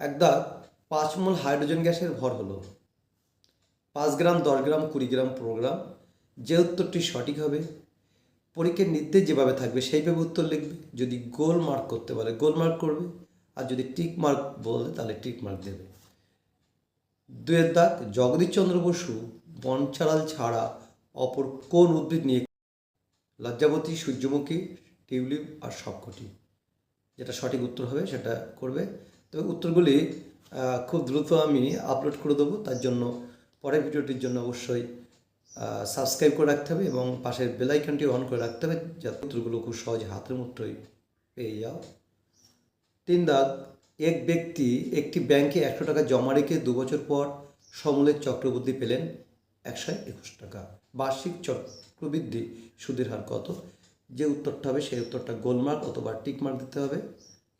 এক দাগ পাঁচ মোল হাইড্রোজেন গ্যাসের ভর হলো। পাঁচ গ্রাম, দশ গ্রাম, কুড়ি গ্রাম প্রোগ্রাম যে উত্তরটি সঠিক হবে, পরীক্ষার নির্দেশ যেভাবে থাকবে সেইভাবে উত্তর লিখবে। যদি গোল মার্ক করতে বলে গোল মার্ক করবে, আর যদি টিক মার্ক বলে, তাহলে টিক মার্ক দেবে। দুয়ের দাগ, জগদীশচন্দ্র বসু বনচারাল ছাড়া অপর কোন উদ্ভিদ নিয়ে লজ্জাবতী, সূর্যমুখী, টিউলিপ আর সবকটি? যেটা সঠিক উত্তর হবে, সেটা করবে তবে উত্তরগুলি খুব দ্রুত আমি আপলোড করে দেবো, তার জন্য পরের ভিডিওটির জন্য অবশ্যই সাবস্ক্রাইব করে রাখতে হবে এবং পাশের বেলাইকনটি অন করে রাখতে হবে যাতে উত্তরগুলো খুব সহজে হাতের মুঠোয় পেয়ে যাও। তিন দাগ, এক ব্যক্তি একটি ব্যাংকে একশো টাকা জমা রেখে দু বছর পর সমূলের চক্রবৃদ্ধি পেলেন একশো একুশ টাকা। বার্ষিক চক্রবৃদ্ধি সুদের হার কত? যে উত্তরটা হবে সেই উত্তরটা গোলমার্ক অথবা টিকমার্ক দিতে হবে।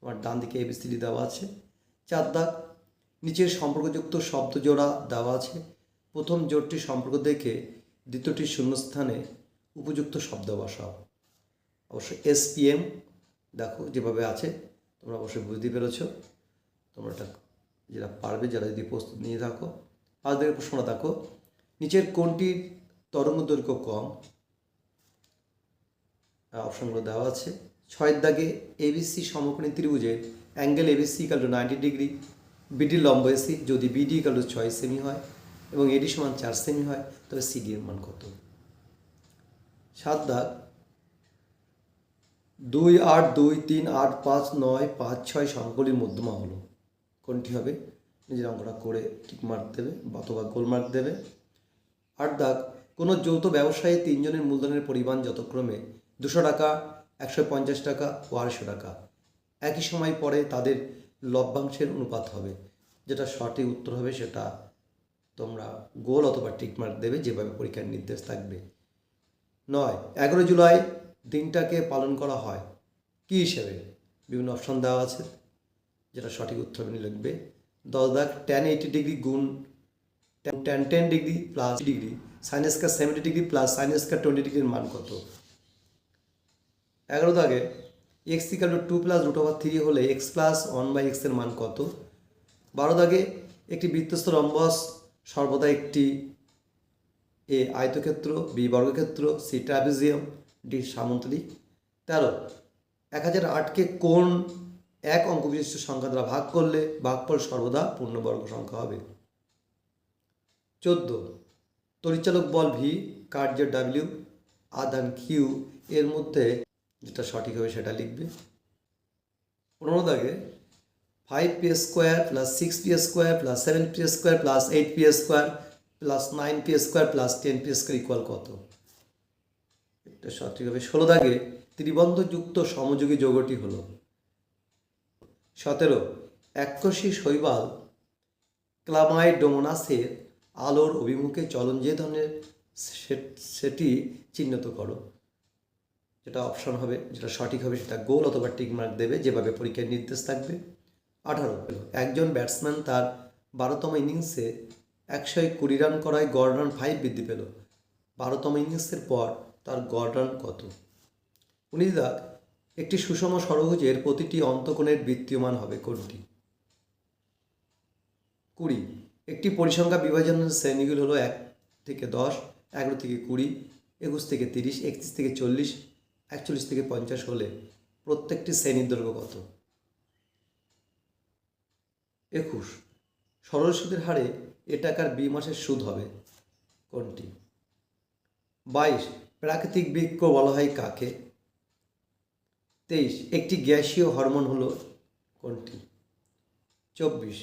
তোমার ডান দিকে এবিসিডি দেওয়া আছে। চার দাগ, নিচের সম্পর্কযুক্ত শব্দ জোড়া দেওয়া আছে। প্রথম জোড়টি সম্পর্ক দেখে দ্বিতীয়টি শূন্যস্থানে উপযুক্ত শব্দ বসাও। অবশ্যই এসপিএম দেখো যেভাবে আছে, তোমরা অবশ্যই বুঝতে পেরেছ। তোমরা এটা যারা পারবে, যারা যদি প্রস্তুত নিয়ে থাকো। পাঁচ দিকের প্রশ্নটা দেখো। নিচের কোনটির তরঙ্গ দৈর্ঘ্য কম অপশনগুলো দেওয়া আছে। ছয়ের দাগে এবিসি সমকোণী ত্রিভুজের angle ABC equal to ninety degree BD লম্ব এসি যদি বিডি ইকাল টু ছয় সেমি হয় এবং এডি সমান চার সেমি হয় তবে সিডি এর মান কত? সাত দাগ, দুই আট দুই তিন আট পাঁচ নয় পাঁচ ছয় সংখ্যাগুলির মধ্যমা হলো। কোনটি হবে? নিজের অঙ্কটা করে টিক মার্ক দেবে অথবা গোল মার্ক দেবে। আট দাগ, কোনো যৌথ ব্যবসায়ী তিনজনের মূলধনের পরিমাণ যতক্রমে দুশো টাকা একশো পঞ্চাশ টাকা ও আড়াইশো টাকা। একই সময় পরে তাদের লভ্যাংশের অনুপাত হবে। যেটা সঠিক উত্তর হবে সেটা তোমরা গোল অথবা টিকমার্ক দেবে যেভাবে পরীক্ষার নির্দেশ থাকবে। নয়, এগারো জুলাই দিনটাকে পালন করা হয় কী হিসেবে? বিভিন্ন অপশন দেওয়া আছে, যেটা সঠিক উত্তর লিখবে। দশ দাগ টেন এইটি ডিগ্রি গুণ tan ten degree plus degree sine seventy degree plus sine square twenty ডিগ্রির মান কত? এগারো দাগে X equal to two plus root over three হলে এক্স প্লাস ওয়ান বাই এক্সের মান কত? বারো দাগে একটি বৃত্তস্থ রম্বস সর্বদা একটি এ আয়তক্ষেত্র বি বর্গক্ষেত্র সি ট্রাপিজিয়াম ডি সামন্তরিক তেরো, এক হাজার আটকে কোন এক অঙ্ক বিশিষ্ট সংখ্যা দ্বারা ভাগ করলে ভাগফল সর্বদা পূর্ণবর্গ সংখ্যা হবে? চোদ্দ তরিচালক বল ভি কার্য ডাব্লিউ আদান কিউ এর মধ্যে যেটা সঠিক হবে সেটা লিখবে। পনেরো দাগে five P square plus six P square plus seven P square plus eight P square plus nine P square plus ten P square equal কত? এটা সঠিক হবে। ষোলো দাগে ত্রিবন্ধযুক্ত সমযোগী যৌগটি হলো সতেরো এককোষী শৈবাল ক্লামাই ক্লামাইডোমোনাসের আলোর অভিমুখে চলন যে ধরনের সেটি চিহ্নিত করো। যেটা অপশন হবে, যেটা সঠিক হবে, সেটা গোল অথবা টিক মার্ক দেবে, যেভাবে পরীক্ষার নির্দেশ থাকবে। আঠারো, একজন ব্যাটসম্যান তার বারোতম ইনিংসে একশো কুড়ি রান করায় গড় রান ফাইভ বৃদ্ধি পেল। বারোতম ইনিংসের পর তার গড় রান কত? উনিশ দাগ, একটি সুষম ষড়ভুজের প্রতিটি অন্তকোণের বৃত্তীয়মান হবে কোনটি? কুড়ি, একটি পরিসংখ্যা বিভাজনের শ্রেণীগুলো হলো এক থেকে দশ, এগারো থেকে কুড়ি, একুশ থেকে তিরিশ, একত্রিশ থেকে চল্লিশ একচল্লিশ থেকে পঞ্চাশ হলে প্রত্যেকটি শ্রেণির দৈর্ঘ্য কত? একুশ। সরল সুদের হারে এ টাকার বি মাসের সুদ হবে কোনটি? বাইশ। প্রাকৃতিক বৃক্ষ বলা হয় কাকে? তেইশ। একটি গ্যাসীয় হরমোন হলো কোনটি? চব্বিশ।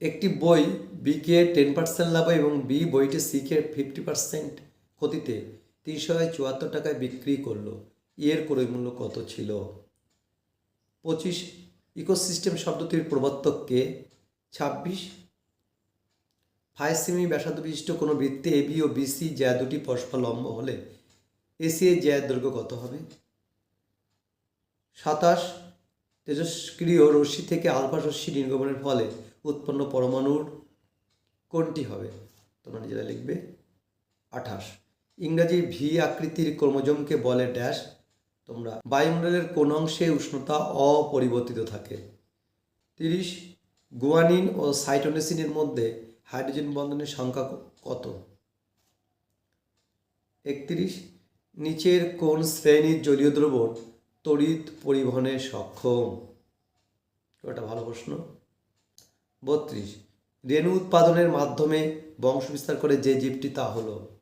একটি বই বিকে টেন পার্সেন্ট লাভ এবং বি বইটি সিকে ফিফটি পার্সেন্ট ক্ষতিতে তিনশো চুয়াত্তর টাকায় বিক্রি করল। এর ক্রয় মূল্য কত ছিল? পঁচিশ ইকোসিস্টেম শব্দটির প্রবর্তককে ছাব্বিশ। ফাইভ সেমি ব্যাসার্ধ বিশিষ্ট কোনো বৃত্তে এবি ও বিসি জ্যা দুটি পরস্পর লম্ব হলে এসি এর জ্যায়ের দৈর্ঘ্য কত হবে? সাতাশ তেজস্ক্রিয় রশ্মি থেকে আলফা রশ্মি নির্গমনের ফলে উৎপন্ন পরমাণুর কোনটি হবে? তোমরা নিজেরা লিখবে। আঠাশ। ইংরাজি ভি আকৃতির ক্রোমোজোমকে বলে ড্যাশ, তোমরা বায়ুমণ্ডলের কোন অংশে উষ্ণতা অপরিবর্তিত থাকে। তিরিশ, গুয়ানিন ও সাইটোনেসিনের মধ্যে হাইড্রোজেন বন্ধনের সংখ্যা কত? একত্রিশ, নিচের কোন শ্রেণির জলীয় দ্রবণ তড়িৎ পরিবহনে সক্ষম? ওটা ভালো প্রশ্ন। বত্রিশ, রেণু উৎপাদনের মাধ্যমে বংশ বিস্তার করে যে জীবটি তা হলো।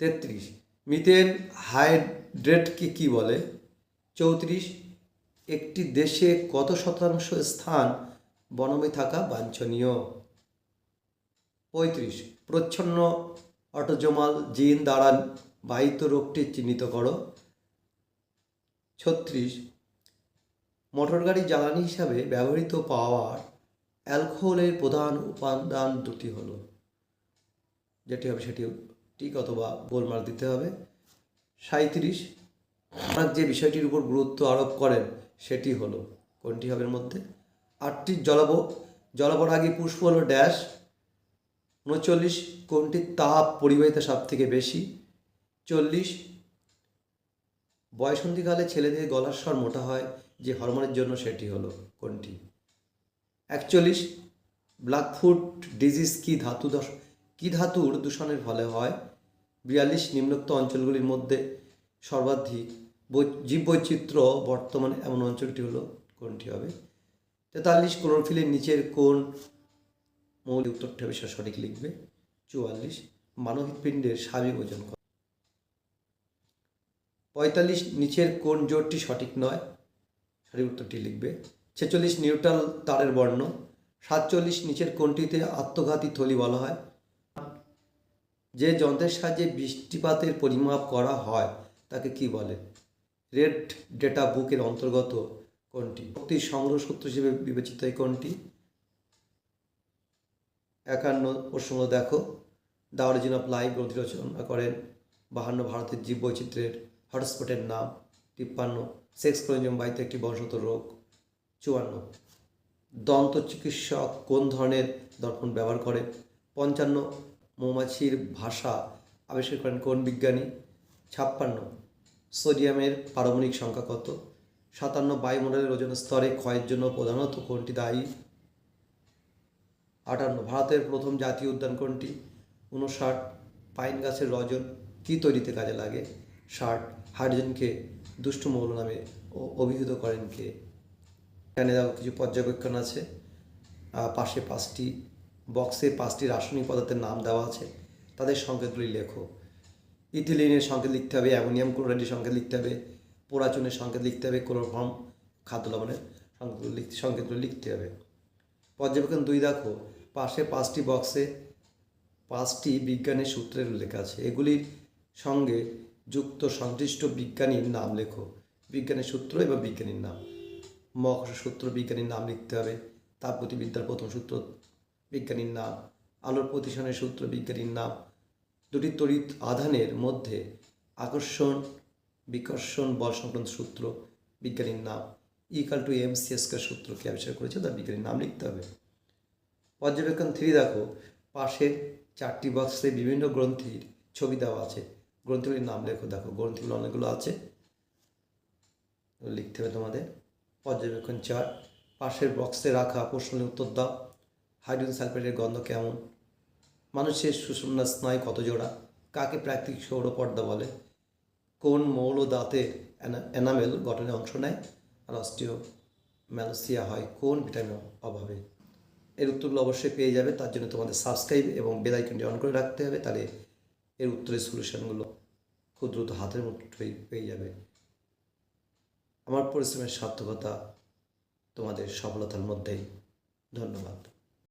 তেত্রিশ। মিথেন হাইড্রেটকে কি বলে? চৌত্রিশ। একটি দেশে কত শতাংশ স্থান বনমে থাকা বাঞ্ছনীয়? পঁয়ত্রিশ। প্রচ্ছন্ন অটোজোমাল জিন দ্বারা বাহিত রোগটি চিহ্নিত করো। ছত্রিশ। মোটরগাড়ি জ্বালানি হিসাবে ব্যবহৃত পাওয়ার অ্যালকোহলের প্রধান উপাদান দুটি হলো, যেটি হবে সেটি টিক অথবা গোলমাল দিতে হবে। সাঁত্রিশ আপনার যে বিষয়টির উপর গুরুত্ব আরোপ করেন, সেটি হলো, কোনটি হবে মধ্যে? আটটি জলাব জলপরাগী পুষ্প হলো ড্যাশ। উনচল্লিশ কোনটির তাপ পরিবাহিতা সব থেকে বেশি? চল্লিশ, বয়সন্ধিকালে ছেলেদের গলার স্বর মোটা হয়, যে হরমোনের জন্য সেটি হলো, কোনটি? একচল্লিশ, ব্ল্যাকফুট ডিজিজ কি ধাতু দশ, কি ধাতুর দূষণের ফলে হয়? বিয়াল্লিশ নিম্নোক্ত অঞ্চলগুলির মধ্যে সর্বাধিক জীববৈচিত্র্য বর্তমানে এমন অঞ্চলটি হলো কোনটি হবে? তেতাল্লিশ ক্লোরোফিলের নিচের কোন মৌলিক উত্তরটি হবে সঠিক লিখবে। চুয়াল্লিশ মানব হৃৎপিণ্ডের স্বাভাবিক ওজন কত? পঁয়তাল্লিশ নিচের কোন জোরটি সঠিক নয়, সঠিক উত্তরটি লিখবে। ছেচল্লিশ নিউট্রাল তারের বর্ণ। সাতচল্লিশ নিচের কোনটিতে আত্মঘাতী থলি বলা হয়। যে যন্ত্রের সাহায্যে বৃষ্টিপাতের পরিমাপ করা হয়, তাকে কি বলে? রেড ডেটা বুকের অন্তর্গত কোনটি? শক্তির সংগ্রহ সূত্র হিসেবে বিবেচিত এই কোনটি? একান্ন প্রশ্ন দেখো। দ্য অরিজিন অফ লাইফ গ্রন্থি রচনা করেন বাহান্ন ভারতের জীব বৈচিত্র্যের হটস্পটের নাম। তিপ্পান্ন। সেক্স ক্রোমোজোম বাহিত একটি বংশগত রোগ। চুয়ান্ন। দন্ত চিকিৎসক কোন ধরনের দর্পণ ব্যবহার করে? পঞ্চান্ন। মৌমাছির ভাষা আবিষ্কার করেন কোন বিজ্ঞানী? ছাপ্পান্ন। সোডিয়ামের পারমাণবিক সংখ্যা কত? সাতান্ন বায়ুমণ্ডলের ওজন স্তরে ক্ষয়ের জন্য প্রধানত কোনটি দায়ী? আটান্ন। ভারতের প্রথম জাতীয় উদ্যান কোনটি? উনষাট পাইন গাছের রজন কী তৈরিতে কাজে লাগে? ষাট। হাইড্রোজেনকে দুষ্ট মৌল নামে অভিহিত করেন কে? এখানে দেখো কিছু পর্যবেক্ষণ আছে। পাশে পাঁচটি বক্সে পাঁচটি রাসায়নিক পদার্থের নাম দেওয়া আছে। তাদের সংকেতগুলি লেখো। ইথিলিনের সংকেত লিখতে হবে, অ্যামোনিয়াম ক্লোরাইডের সংকেত লিখতে হবে পোরাচনের সংকেত লিখতে হবে, ক্লোরোফর্ম, খাদ্য লবণের সংকেতগুলো লিখতে সংকেতগুলো লিখতে হবে। পর্যবেক্ষণ দুই দেখো। পাশে পাঁচটি বক্সে পাঁচটি বিজ্ঞানের সূত্রের উল্লেখ আছে। এগুলির সঙ্গে যুক্ত সংশ্লিষ্ট বিজ্ঞানীর নাম লেখো। বিজ্ঞানের সূত্র এবং বিজ্ঞানীর নাম। মহাকর্ষ সূত্র, বিজ্ঞানীর নাম লিখতে হবে। তাপগতিবিদ্যার প্রথম সূত্র বিজ্ঞানীর নাম, আলোর প্রতিসনের সূত্র বিজ্ঞানীর নাম, দুটি তড়িৎ আধানের মধ্যে আকর্ষণ, বিকর্ষণ বল সংক্রান্ত সূত্র বিজ্ঞানীর নাম equal to M C square সূত্রকে আবিষ্কার করেছে, তার বিজ্ঞানীর নাম লিখতে হবে। পর্যবেক্ষণ থ্রি দেখো, পাশের চারটি বক্সে বিভিন্ন গ্রন্থির ছবি দেওয়া আছে। গ্রন্থিগুলির নাম লেখো, দেখো, গ্রন্থগুলো অনেকগুলো আছে। লিখতে হবে তোমাদের। পর্যবেক্ষণ চার, পাশের বক্সে রাখা প্রশ্নের উত্তর দাও। হাইড্রোজেন সালফেটের গন্ধ কেমন? মানুষের সুষুম্না স্নায়ু কত জোড়া? কাকে প্রাকৃতিক সৌরপর্দা বলে? কোন মৌল এনা- এনামেল গঠনে অংশ নেয়? আর অস্টিও ম্যালোসিয়া হয় কোন ভিটামিন অভাবে? এর উত্তরগুলো অবশ্যই পেয়ে যাবে, তার জন্য তোমাদের সাবস্ক্রাইব এবং বেল আইকনটি অন করে রাখতে হবে, তাহলে এর উত্তরের সলিউশনগুলো খুব দ্রুত হাতের মুঠোয় পেয়ে যাবে। আমার পরিশ্রমের সার্থকতা তোমাদের সফলতার মধ্যেই। ধন্যবাদ।